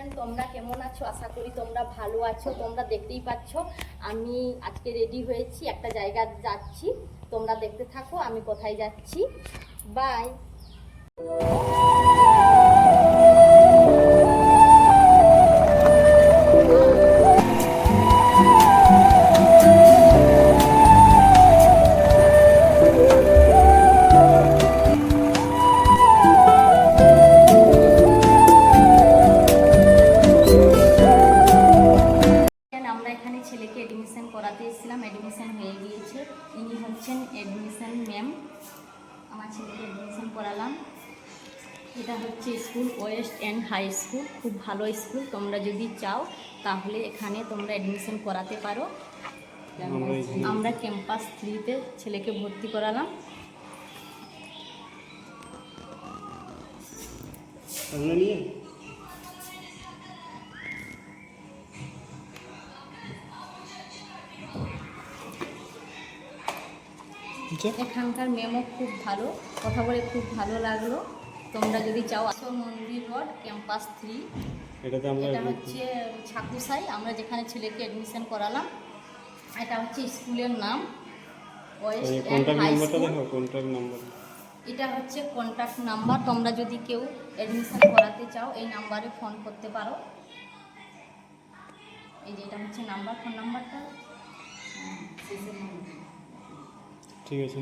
Friend তোমরা কেমন আছো? আশা করি তোমরা ভালো আছো, তোমরা দেখতেই পাচ্ছ। আমি আজকে রেডি হয়েছি, একটা জায়গা যাচ্ছি। তোমরা দেখতে থাকো, আমি কোথায় যাচ্ছি। বাই ছেলেকে এডমিশন করাতে এসেছিলাম এডমিশন হয়ে গিয়েছে। ইনি হচ্ছেন এডমিশন ম্যাম আমার ছেলেকে এডমিশন করালাম। এটা হচ্ছে school, west end high school. খুব ভালো স্কুল। তোমরা যদি চাও, তাহলে এখানে তোমরা এডমিশন করাতে পারো। আমরা ক্যাম্পাস থ্রিতে ছেলেকে ভর্তি করালাম। নিয়ে? এখানকার মেমও খুব ভালো কথা বলে খুব ভালো লাগল। তোমরা যদি চাও আসো মন্দির রোড ক্যাম্পাস থ্রি এটা হচ্ছে ছাকুসাই আমরা যেখানে ছেলেকে অ্যাডমিশন করালাম। এটা হচ্ছে স্কুলের নাম এটা হচ্ছে কন্ট্যাক্ট নাম্বার তোমরা যদি কেউ অ্যাডমিশন করাতে চাও এই নাম্বারে ফোন করতে পারো। এই যে এটা হচ্ছে নাম্বার ফোন নাম্বারটা ঠিক আছে